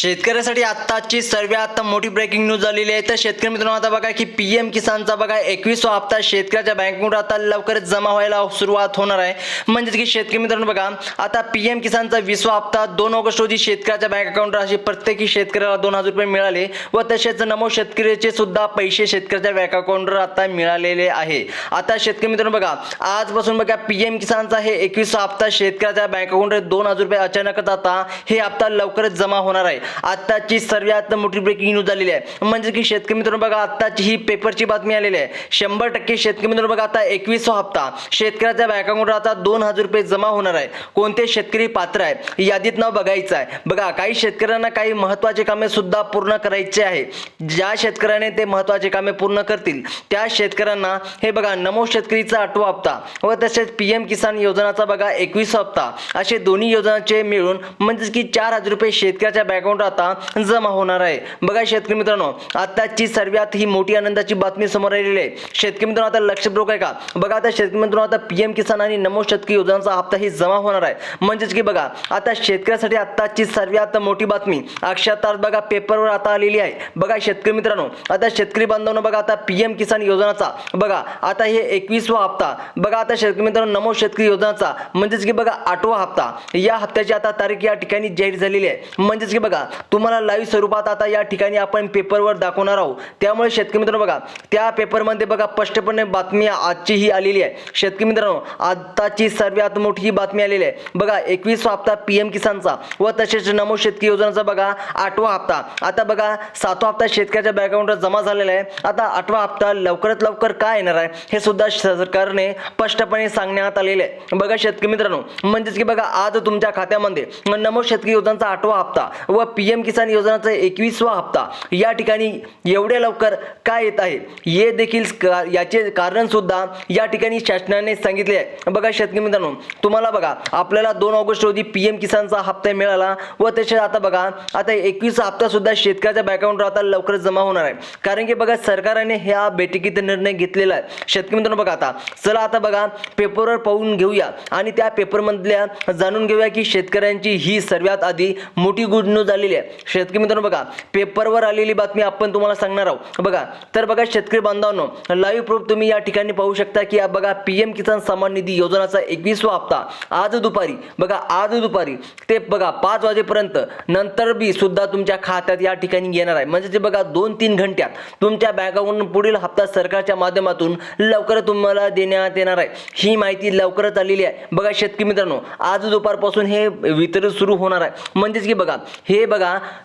शेतकऱ्यासाठी आत्ताची सर्वात मोठी ब्रेकिंग न्यूज झालेली आहे. तर शेतकरी मित्रांनो आता बघा की पी एम किसानचा बघा एकवीसवा हप्ता शेतकऱ्याच्या बँकेकडून आता लवकरच जमा व्हायला सुरुवात होणार आहे. म्हणजेच की शेतकरी मित्रांनो बघा आता पी एम किसानचा वीसवा हप्ता दोन ऑगस्ट रोजी शेतकऱ्याच्या बँक अकाउंटवर असे प्रत्येकी शेतकऱ्याला दोन हजार रुपये मिळाले व तसेच नमो शेतकऱ्याचे सुद्धा पैसे शेतकऱ्याच्या बँक अकाउंटवर आता मिळालेले आहे. आता शेतकरी मित्रांनो बघा आजपासून बघा पी एम किसानचा हे एकवीसवा हप्ता शेतकऱ्याच्या बँक अकाउंटवर दोन हजार रुपये अचानकच आता हे हप्ता लवकरच जमा होणार आहे. आत्ताची सर्वात मोठी ब्रेकिंग न्यूज झालेली आहे. म्हणजे की शेतकरी मित्रांनो बघा आत्ताची ही पेपरची बातमी आलेली आहे. शंभर टक्के शेतकरी मित्रांनो बघा आता एकवीस हप्ता. शेतकऱ्याच्या बँक अकाउंटवर आता दोन हजार रुपये जमा होणार आहे. कोणते शेतकरी पात्र आहे यादीत नाव बघायचं आहे. बघा काही शेतकऱ्यांना काही महत्त्वाचे कामे सुद्धा पूर्ण करायचे आहे. ज्या शेतकऱ्याने ते महत्त्वाचे कामे पूर्ण करतील त्या शेतकऱ्यांना हे बघा नमो शेतकरीचा आठवा हप्ता व तसेच पी एम किसान योजनाचा बघा एकवीस हप्ता. असे दोन्ही योजनाचे मिळून म्हणजेच की चार हजार रुपये शेतकऱ्याच्या बँक अमाऊंट आता जमा होणार आहे. बघा शेतकरी मित्रांनो आताची सर्वात ही मोठी आनंदाची बातमी समोर आलेली आहे. शेतकरी मित्रांनो आता लक्षपूर्वक आहे का बघा आता शेतकरी मित्रांनो आता पीएम किसान आणि नमो शेतकरी योजनांचा हप्ता ही जमा होणार आहे. म्हणजेच की बघा आता शेतकऱ्यासाठी आताची सर्वात मोठी बातमी अक्षरतात बघा पेपरवर आता आलेली आहे. बघा शेतकरी मित्रांनो आता शेतकरी बांधवांनो बघा आता पीएम किसान योजनाचा बघा आता हे एकवीसवा हप्ता. बघा आता शेतकरी मित्रांनो नमो शेतकरी योजनाचा म्हणजेच की बघा आठवा हप्ता. या हप्त्याची आता तारीख या ठिकाणी जाहीर झालेली आहे. म्हणजेच की बघा तुम्हाला लाईव्ह स्वरूपात आता या ठिकाणी आपण पेपरवर दाखवणार आहोत. त्यामुळे शेतकरी मित्रांनो बघा त्या पेपरमध्ये बघा स्पष्टपणे बातमी आजची ही आलेली आहे. शेतकरी मित्रांनो आताची सर्वात मोठी ही बातमी आलेली आहे. बघा एकवीसवा हप्ता पी एम किसानचा व तसेच नमो शेतकरी योजनेचा बघा आठवा हप्ता. आता बघा सातवा हप्ता शेतकऱ्याच्या बँक अकाउंटवर जमा झालेला आहे. आता आठवा हप्ता लवकरात लवकर काय येणार आहे हे सुद्धा सरकारने स्पष्टपणे सांगण्यात आलेले आहे. बघा शेतकरी मित्रांनो म्हणजेच की बघा आज तुमच्या खात्यामध्ये नमो शेतकरी योजनांचा आठवा हप्ता व पी एम किसान योजनाचा एकवीसवा हप्ता. या ठिकाणी एवढ्या लवकर काय येत आहे? हे देखील का- याचे कारणसुद्धा या ठिकाणी शासनाने सांगितले आहे. बघा शेतकरी मित्रांनो तुम्हाला बघा आपल्याला दोन ऑगस्ट रोजी पी एम किसानचा हप्ता मिळाला व तसेच आता बघा आता एकवीसचा हप्तासुद्धा शेतकऱ्याच्या बँक आता लवकर जमा होणार आहे. कारण की बघा सरकारने ह्या बैठकीत निर्णय घेतलेला आहे. शेतकरी मित्रांनो बघा आता चला आता बघा पेपरवर पाहून घेऊया. आणि त्या पेपरमधल्या जाणून घेऊया की शेतकऱ्यांची ही सर्वात आधी मोठी गुड न्यूज आलेली आहे. शेतकरी मित्रांनो बघा पेपरवर आलेली बातमी आपण तुम्हाला सांगणार आहोत. बघा तर बघा शेतकरी बांधवांनो लाईव्ह प्रूफ तुम्ही या ठिकाणी पाहू शकता की बघा पी एम किसान सन्मान निधी योजनाचा एकवीसवा हप्ता आज दुपारी बघा आज दुपारी ते बघा पाच वाजेपर्यंत नंतर बी सुद्धा तुमच्या खात्यात या ठिकाणी येणार आहे. म्हणजे ते बघा दोन तीन घंट्यात तुमच्या बँकाकडून पुढील हप्ता सरकारच्या माध्यमातून लवकर तुम्हाला देण्यात येणार आहे. ही माहिती लवकरच आलेली आहे. बघा शेतकरी मित्रांनो आज दुपारपासून हे वितरण सुरू होणार आहे. म्हणजेच की बघा हे बघा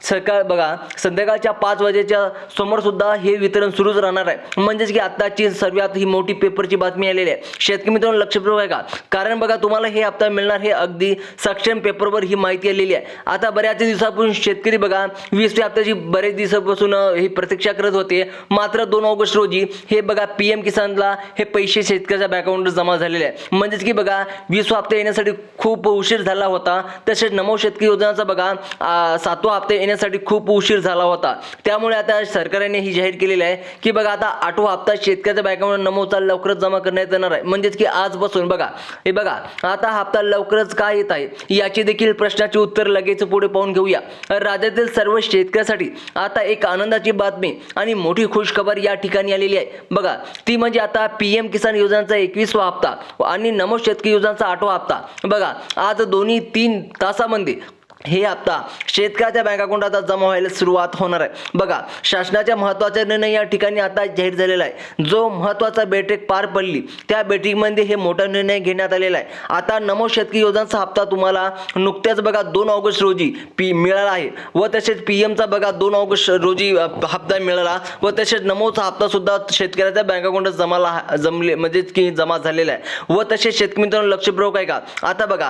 सरकार बघा संध्याकाळच्या पाच वाजेच्या समोर सुद्धा हे वितरण सुरूच राहणार आहे. म्हणजेच की आताची सर्वात ही मोठी पेपरची बातमी आलेली आहे. शेतकरी मित्रांनो लक्षपूर्वक आहे का कारण बघा तुम्हाला हे हप्ता मिळणार हे अगदी सक्षम पेपरवर ही माहिती आलेली आहे. आता बऱ्याच दिवसापासून शेतकरी बघा वीस हप्त्याची बरेच दिवसापासून ही प्रतीक्षा करत होते. मात्र दोन ऑगस्ट रोजी हे बघा पी एम किसानला हे पैसे शेतकऱ्याच्या बँक अकाउंटवर जमा झालेले आहे म्हणजेच की बघा वीस हप्ते येण्यासाठी खूप उशीर झाला होता. तसेच नमो शेतकरी योजनाचा बघा सात सातवा हप्ता येण्यासाठी खूप उशीर झाला होता. त्यामुळे आता सरकारने ही जाहीर केलेली आहे की बघा आता आठवा हप्ता शेतकऱ्याच्या बँक अकाउंटवर नमोचा लवकरच जमा करण्यात येणार आहे. म्हणजेच की आजपासून बघा हे बघा आता हप्ता लवकरच काय येत आहे? याची देखील प्रश्नाची उत्तर लगेच पुढे पाहून घेऊया. राज्यातील सर्व शेतकऱ्यासाठी आता एक आनंदाची बातमी आणि मोठी खुशखबर या ठिकाणी आलेली आहे. बघा ती म्हणजे आता पी एम किसान योजनाचा एकवीसवा हप्ता आणि नमो शेतकरी योजनाचा आठवा हप्ता. बघा आज दोन्ही तीन तासामध्ये हे हप्ता शेतकऱ्याच्या बँक अकाउंटात आता जमा व्हायला सुरुवात होणार आहे. बघा शासनाच्या महत्त्वाचा निर्णय या ठिकाणी आता जाहीर झालेला आहे. जो महत्त्वाचा बैठक पार पडली त्या बैठकीमध्ये हे मोठा निर्णय घेण्यात आलेला आहे. आता नमो शेतकरी योजनाचा हप्ता तुम्हाला नुकत्याच बघा दोन ऑगस्ट रोजी पी मिळाला आहे. व तसेच पी एमचा बघा दोन ऑगस्ट रोजी हप्ता मिळाला. व तसेच नमोचा हप्ता सुद्धा शेतकऱ्याच्या बँक अकाउंटात जमाला जमले म्हणजेच की जमा झालेला आहे. व तसेच शेतकरी मित्रांनो लक्षपूर्वक आहे का? आता बघा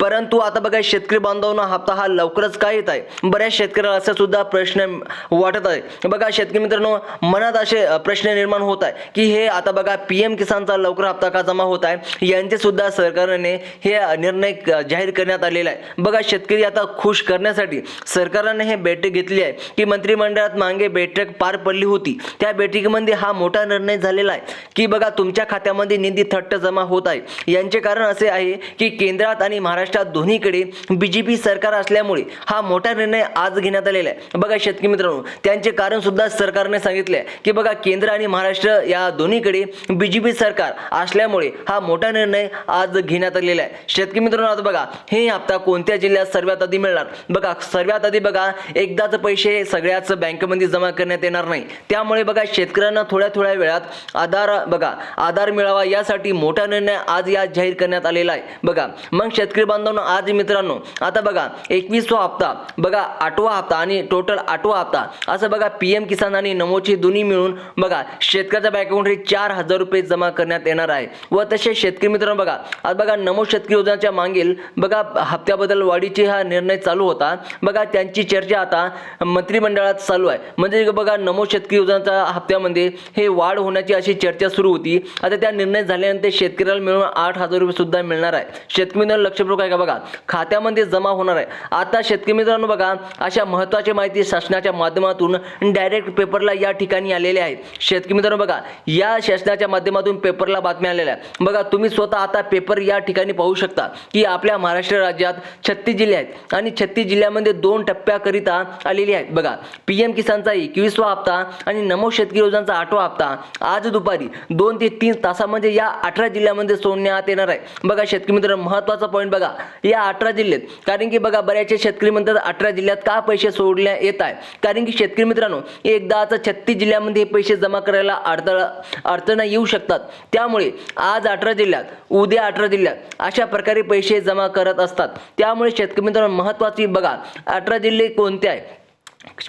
परंतु आता बघा शेतकरी बांधवांना हप्ता हा लवकरच काय येत आहे? बऱ्याच शेतकऱ्याला असा सुद्धा प्रश्न वाटत आहे. बघा शेतकरी मित्रांनो मनात असे प्रश्न निर्माण होत आहे की हे आता बघा पी एम किसानचा लवकर हप्ता का जमा होत आहे? यांचे सुद्धा सरकारने हे निर्णय जाहीर करण्यात आलेला आहे. बघा शेतकरी आता खुश करण्यासाठी सरकारने हे बैठक घेतली आहे की मंत्रिमंडळात मागे बैठक पार पडली होती. त्या बैठकीमध्ये हा मोठा निर्णय झालेला आहे की बघा तुमच्या खात्यामध्ये निधी थट्ट जमा होत आहे. यांचे कारण असे आहे की केंद्रात आणि महाराष्ट्रात दोन्हीकडे बीजेपी सरकार असल्यामुळे हा मोठा निर्णय आज घेण्यात आलेला आहे. बघा शेतकरी मित्रांनो त्यांचे कारण सुद्धा सरकारने सांगितले की बघा केंद्र आणि महाराष्ट्र या दोन्हीकडे बीजेपी सरकार असल्यामुळे हा मोठा निर्णय आज घेण्यात आलेला आहे. शेतकरी मित्रांनो आता बघा हे हप्ता कोणत्या जिल्ह्यात सर्वात आधी मिळणार? बघा सर्वात आधी बघा एकदाच पैसे सगळ्याच बँकेमध्ये जमा करण्यात येणार नाही. त्यामुळे बघा शेतकऱ्यांना थोड्या थोड्या वेळात आधार बघा आधार मिळावा यासाठी मोठा निर्णय आज या जाहीर करण्यात आलेला आहे. बघा मग शेतकरी बांधवांनो आज मित्रांनो आता बघा एकवीसवा हप्ता बघा आठवा हप्ता आणि टोटल आठवा हप्ता. असं बघा पी एम किसान आणि नमोचे दोन्ही मिळून बघा शेतकऱ्याच्या बँक अकाउंटमध्ये चार हजार रुपये जमा करण्यात येणार आहे. व तसे शेतकरी मित्रांनो बघा आज बघा नमो शेतकरी योजनेच्या मागील बघा हप्त्याबद्दल वाढीचे हा निर्णय चालू होता. बघा त्यांची चर्चा आता मंत्रिमंडळात चालू आहे. म्हणजे बघा नमो शेतकरी योजनेच्या हप्त्यामध्ये हे वाढ होण्याची अशी चर्चा सुरू होती. आता त्या निर्णय झाल्यानंतर शेतकऱ्याला मिळून आठ हजार रुपये सुद्धा मिळणार आहे. शेतकरी मित्रांनो लक्षपूर्वक आहे का बघा. खात्यामध्ये जमा होणार आहे. आता शेतकरी मित्रांनो बघा अशा महत्त्वाची माहिती शासनाच्या माध्यमातून डायरेक्ट पेपरला या ठिकाणी आलेले आहेत. शेतकरी मित्रांनो बघा या शासनाच्या माध्यमातून पेपरला बातम्या आलेल्या आहेत. बघा तुम्ही स्वतः आता पेपर या ठिकाणी पाहू शकता की आपल्या महाराष्ट्र राज्यात छत्तीस जिल्हे आहेत आणि छत्तीस जिल्ह्यामध्ये दोन टप्प्याकरिता आलेली आहेत. बघा पी एम किसानचा एकवीसवा हप्ता आणि नमो शेतकरी योजनाचा आठवा हप्ता आज दुपारी दोन ते तीन तासामध्ये या अठरा जिल्ह्यामध्ये सोडण्यात येणार आहे. बघा शेतकरी मित्र महत्त्वाचा पॉईंट बघा. या अठरा जिल्ह्यात कारण की बघा बऱ्याचशा शेतकरी म्हणतात अठरा जिल्ह्यात का पैसे सोडल्या येत आहे कारण की शेतकरी मित्रांनो एकदा आता छत्तीस जिल्ह्यामध्ये हे पैसे जमा करायला अडथळा अडचणा येऊ शकतात. त्यामुळे आज अठरा जिल्ह्यात उद्या अठरा जिल्ह्यात अशा प्रकारे पैसे जमा करत असतात. त्यामुळे शेतकरी मित्रांनो महत्वाची बघा अठरा जिल्हे कोणते आहे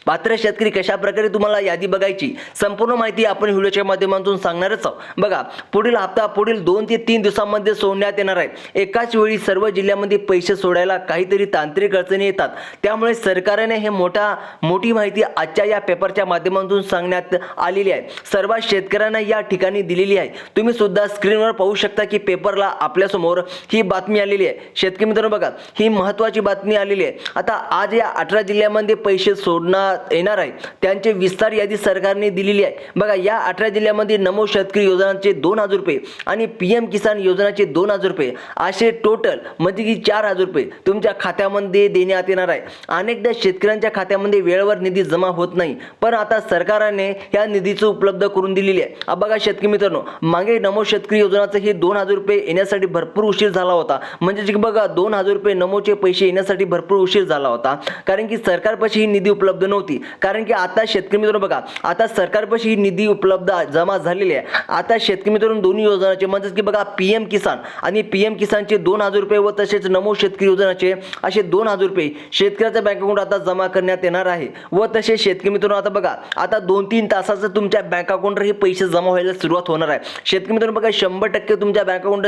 पात्र शेतकरी कशा प्रकारे तुम्हाला यादी बघायची? संपूर्ण माहिती आपण व्हिडिओच्या माध्यमातून सांगणारच आहोत. बघा पुढील हप्ता पुढील दोन ते तीन दिवसांमध्ये सोडण्यात येणार आहे. एकाच वेळी सर्व जिल्ह्यामध्ये पैसे सोडायला काहीतरी तांत्रिक अडचणी येतात. त्यामुळे सरकारने हे मोठा मोठी माहिती आजच्या या पेपरच्या माध्यमातून सांगण्यात आलेली आहे. सर्व शेतकऱ्यांना या ठिकाणी दिलेली आहे. तुम्ही सुद्धा स्क्रीनवर पाहू शकता की पेपरला आपल्यासमोर ही बातमी आलेली आहे. शेतकरी मित्रांनो बघा ही महत्त्वाची बातमी आलेली आहे. आता आज या अठरा जिल्ह्यामध्ये पैसे सोड सोडण्यात येणार आहे. त्यांचे विस्तार यादी सरकारने दिलेली आहे. बघा या अठरा जिल्ह्यामध्ये नमो शेतकरी योजनाचे दोन हजार रुपये आणि पी एम किसान योजनाचे दोन हजार रुपये. असे टोटल म्हणजे की चार हजार रुपये तुमच्या खात्यामध्ये देण्यात येणार आहे. अनेकदा शेतकऱ्यांच्या खात्यामध्ये वेळेवर निधी जमा होत नाही. पण आता सरकारने या निधीचं उपलब्ध करून दिलेली आहे. बघा शेतकरी मित्रांनो मागे नमो शेतकरी योजनाचं हे दोन हजार रुपये येण्यासाठी भरपूर उशीर झाला होता. म्हणजे की बघा दोन हजार रुपये नमोचे पैसे येण्यासाठी भरपूर उशीर झाला होता. कारण की सरकारपाशी ही निधी उपलब्ध नव्हती. कारण की आता शेतकरी मित्रांनो बघा आता सरकारपाशी ही निधी उपलब्ध जमा झालेली आहे. आता शेतकरी मित्रांनो दोन्ही योजनाचे म्हणजेच की बघा पी एम किसान आणि पी एम किसानचे दोन हजार रुपये व तसेच नमो शेतकरी योजनाचे असे दोन हजार रुपये शेतकऱ्याच्या बँक अकाउंट आता जमा करण्यात येणार आहे. व तसे शेतकरी मित्रांनो आता बघा आता दोन तीन तासाचं तुमच्या बँक अकाउंटवर हे पैसे जमा व्हायला सुरुवात होणार आहे. शेतकरी मित्रांनो बघा शंभर टक्के तुमच्या बँक अकाउंट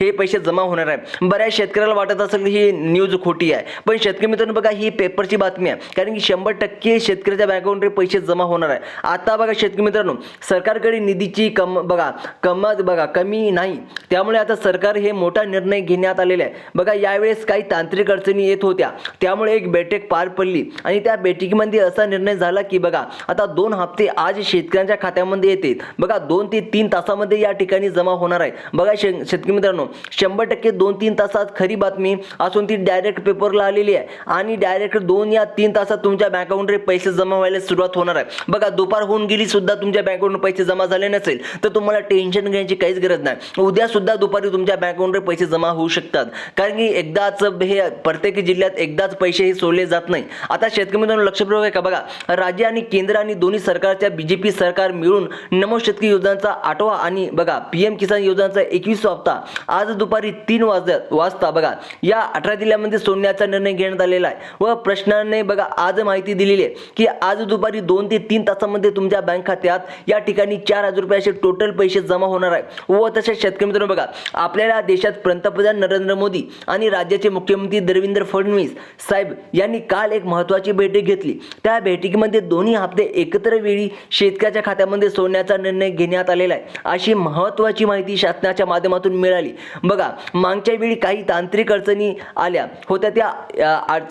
हे पैसे जमा होणार आहे. बऱ्याच शेतकऱ्याला वाटत असेल की ही न्यूज खोटी आहे. पण शेतकरी मित्रांनो बघा ही पेपरची बातमी आहे. कारण की शंभर टक्के टक्के शेतकऱ्याच्या बँक पैसे जमा होणार आहे. आता बघा शेतकरी मित्रांनो सरकारकडे निधीची कम बघा कमत बघा कमी नाही. त्यामुळे आता सरकार हे मोठा निर्णय घेण्यात आलेला आहे. बघा यावेळेस काही तांत्रिक अडचणी येत होत्या. त्यामुळे एक बैठक पार पडली. आणि त्या बैठकीमध्ये असा निर्णय झाला की बघा आता दोन हप्ते आज शेतकऱ्यांच्या खात्यामध्ये येते बघा दोन ते तीन तासामध्ये या ठिकाणी जमा होणार आहे. बघा शे शेतकरी मित्रांनो शंभर टक्के दोन तीन तासात खरी बातमी असून ती डायरेक्ट पेपरला आलेली आहे. आणि डायरेक्ट दोन या तीन तासात तुमच्या बँक अकाउंटवर पैसे जमा व्हायला सुरुवात होणार आहे. बघा दुपार होऊन गेली सुद्धा तुमच्या बँक पैसे जमा झाले नसेल तर तुम्हाला टेन्शन घेण्याची काहीच गरज नाही. उद्या सुद्धा दुपारी तुमच्या बँक पैसे जमा होऊ शकतात. कारण की एकदाच हे प्रत्येक जिल्ह्यात एकदाच पैसे हे सोडले जात नाही. आता शेतकरी मित्रांनो लक्षपूर्वक आहे का बघा राज्य आणि केंद्र आणि दोन्ही सरकारच्या बीजेपी सरकार मिळून नमो शेतकरी योजनांचा आठवा आणि बघा पी एम किसान योजनांचा एकवीसवा हप्ता आज दुपारी तीन वाजता वाजता बघा या अठरा जिल्ह्यामध्ये सोडण्याचा निर्णय घेण्यात आलेला आहे. व प्रश्नाने बघा आज माहिती दिलेली आहे की आज दुपारी दोन ते तीन तासामध्ये तुमच्या बँक खात्यात या ठिकाणी चार हजार रुपये असे टोटल पैसे जमा होणार आहे. व तसेच शेतकरी मित्रांनो बघा आपल्याला देशात पंतप्रधान नरेंद्र मोदी आणि राज्याचे मुख्यमंत्री देवेंद्र फडणवीस साहेब यांनी काल एक महत्त्वाची बैठक घेतली. त्या बैठकीमध्ये दोन्ही हप्ते एकत्र वेळी शेतकऱ्याच्या खात्यामध्ये सोडण्याचा निर्णय घेण्यात आलेला आहे. अशी महत्त्वाची माहिती शासनाच्या माध्यमातून मिळाली. बघा मागच्या वेळी काही तांत्रिक अडचणी आल्या. होत्या त्या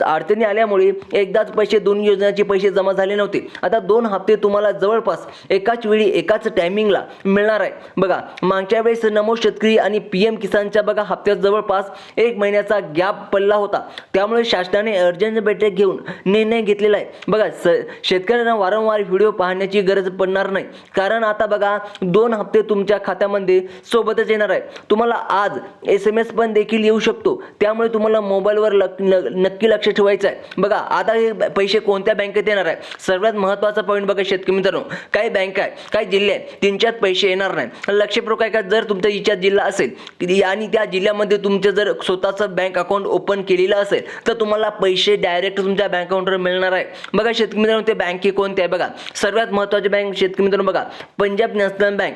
अडचणी आल्यामुळे एकदाच पैसे दोन्ही योजना योजनेचे पैसे जमा झाले नव्हते. आता दोन हप्ते तुम्हाला जवळपास एकाच वेळी एकाच टायमिंगला मिळणार आहे. बघा मागच्या वेळेस नमो शेतकरी आणि पी एम किसानच्या बघा हप्त्यात जवळपास एक महिन्याचा गॅप पडला होता. त्यामुळे शासनाने अर्जंट बैठक घेऊन निर्णय घेतलेला आहे. बघा स शेतकऱ्यांना वारंवार व्हिडिओ पाहण्याची गरज पडणार नाही. कारण आता बघा दोन हप्ते तुमच्या खात्यामध्ये सोबतच येणार आहे. तुम्हाला आज एस एम एस पण देखील येऊ शकतो. त्यामुळे तुम्हाला मोबाईलवर लक न- नक्की लक्ष ठेवायचं आहे. बघा आता हे पैसे कोणत्या बँकेत येणार आहे? सर्वात महत्त्वाचा पॉईंट बघा शेतकरी मित्रांनो. काही बँक आहे काही जिल्हे आहेत त्यांच्यात पैसे येणार नाही. लक्षपूर्वक आहे का जर तुमचा इच्छा जिल्हा असेल आणि त्या जिल्ह्यामध्ये तुमचं जर स्वतःचं बँक अकाउंट ओपन केलेलं असेल तर तुम्हाला पैसे डायरेक्ट तुमच्या बँक अकाउंटवर मिळणार आहे. बघा शेतकरी मित्रांनो ते बँके कोणते आहे? बघा. सर्वात महत्त्वाची बँक शेतकरी मित्रांनो बघा. Punjab national bank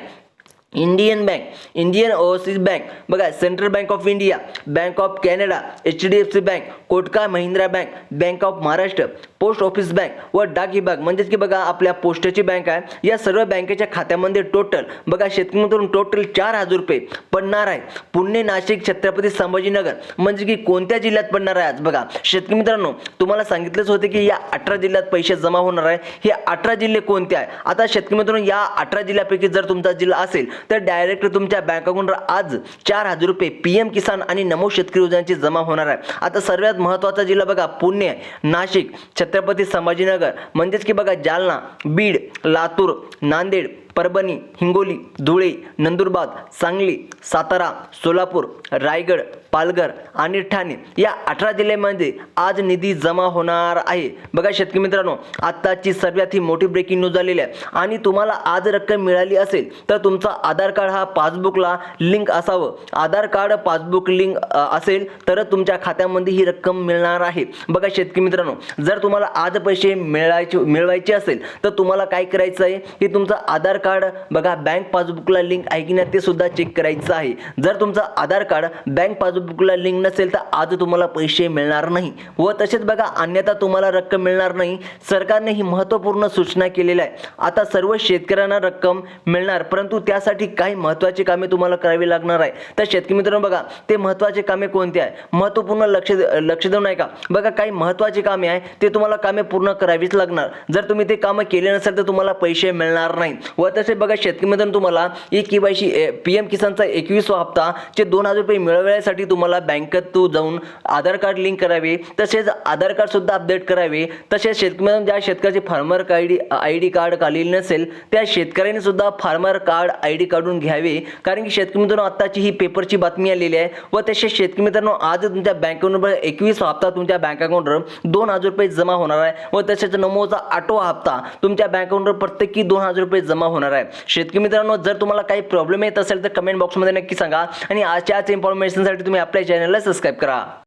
Indian bank Indian overseas bank बघा central bank of India bank of Canada H D F C bank Kotak Mahindra bank bank of Maharashtra post office bank व डाक विभाग म्हणजेच की बघा आपल्या पोस्टाची बँक आहे. या सर्व बँकेच्या खात्यामध्ये टोटल बघा शेतकऱ्यांकडून टोटल चार हजार रुपये पडणार आहे. पुणे नाशिक छत्रपती संभाजीनगर म्हणजे की कोणत्या जिल्ह्यात पडणार आहे आज बघा? शेतकरी मित्रांनो तुम्हाला सांगितलंच होते की या अठरा जिल्ह्यात पैसे जमा होणार आहे. हे अठरा जिल्हे कोणते आहे? आता शेतकरी मित्रांनो या अठरा जिल्ह्यापैकी जर तुमचा जिल्हा असेल तर डायरेक्ट तुमच्या बँक अकाउंटवर आज चार हजार रुपये पी एम किसान आणि नमो शेतकरी योजनांची जमा होणार आहे. आता सर्वात महत्त्वाचा जिल्हा बघा पुणे नाशिक छत्रपती संभाजीनगर. म्हणजेच की बघा जालना बीड लातूर नांदेड परभणी हिंगोली धुळे नंदुरबार सांगली सातारा सोलापूर रायगड पालघर आणि ठाणे या अठरा जिल्ह्यामध्ये आज निधी जमा होणार आहे. बघा शेतकरी मित्रांनो आत्ताची सर्वात ही मोठी ब्रेकिंग न्यूज झालेली आहे. आणि तुम्हाला आज रक्कम मिळाली असेल तर तुमचा आधार कार्ड हा पासबुकला लिंक असावं. आधार कार्ड पासबुक लिंक असेल तरच तुमच्या खात्यामध्ये ही रक्कम मिळणार आहे. बघा शेतकरी मित्रांनो जर तुम्हाला आज पैसे मिळायचे मिळवायचे असेल तर तुम्हाला काय करायचं आहे की तुमचा आधार कार्ड बघा बँक पासबुकला लिंक आहे की नाही ते सुद्धा चेक करायचं आहे. जर तुमचं आधार कार्ड बँक पासबुकला लिंक नसेल तर आज तुम्हाला पैसे मिळणार नाही. व तसेच बघा अन्यथा तुम्हाला रक्कम मिळणार नाही. सरकारने ही महत्त्वपूर्ण सूचना केलेल्या आहे. आता सर्व शेतकऱ्यांना रक्कम मिळणार परंतु त्यासाठी काही महत्त्वाची कामे तुम्हाला करावी लागणार आहे. तर शेतकरी मित्रांनो बघा ते महत्त्वाचे कामे कोणते आहे? महत्त्वपूर्ण लक्ष लक्ष देऊन आहे का बघा काही महत्त्वाची कामे आहे ते तुम्हाला कामे पूर्ण करावीच लागणार. जर तुम्ही ते कामं केले नसेल तर तुम्हाला पैसे मिळणार नाही. व तसेच बघा शेतकरी मित्रांनो तुम्हाला E K Y C P M किसानचा एकवीसवा हप्ता जे दोन हजार रुपये मिळवण्यासाठी तुम्हाला बँकेत तू जाऊन आधार कार्ड लिंक करावे तसेच आधार कार्डसुद्धा अपडेट करावे तसेच शेतकरी ज्या शेतकऱ्याचे farmer I D I D card काढलेले नसेल त्या शेतकऱ्याने सुद्धा फार्मर कार्ड आय डी काढून घ्यावे कारण की शेतकरी मित्रांनो आत्ताची ही पेपरची बातमी आलेली आहे. व तसेच शेतकरी मित्रांनो आज तुमच्या बँक अकाउंटवर एकवीस हप्ता तुमच्या बँक अकाउंटवर दोन हजार रुपये जमा होणार आहे. व तसेच नमोचा आठवा हप्ता तुमच्या बँक अकाउंटवर प्रत्येकी दोन हजार रुपये जमा होणार आहे. शेतकरी मित्रांनो जर तुम्हाला काही प्रॉब्लेम येत असेल तर कमेंट बॉक्समध्ये नक्की सांगा. आणि आजच्या आज इन्फॉर्मेशनसाठी तुम्ही आपल्या चॅनलला सबस्क्राईब करा.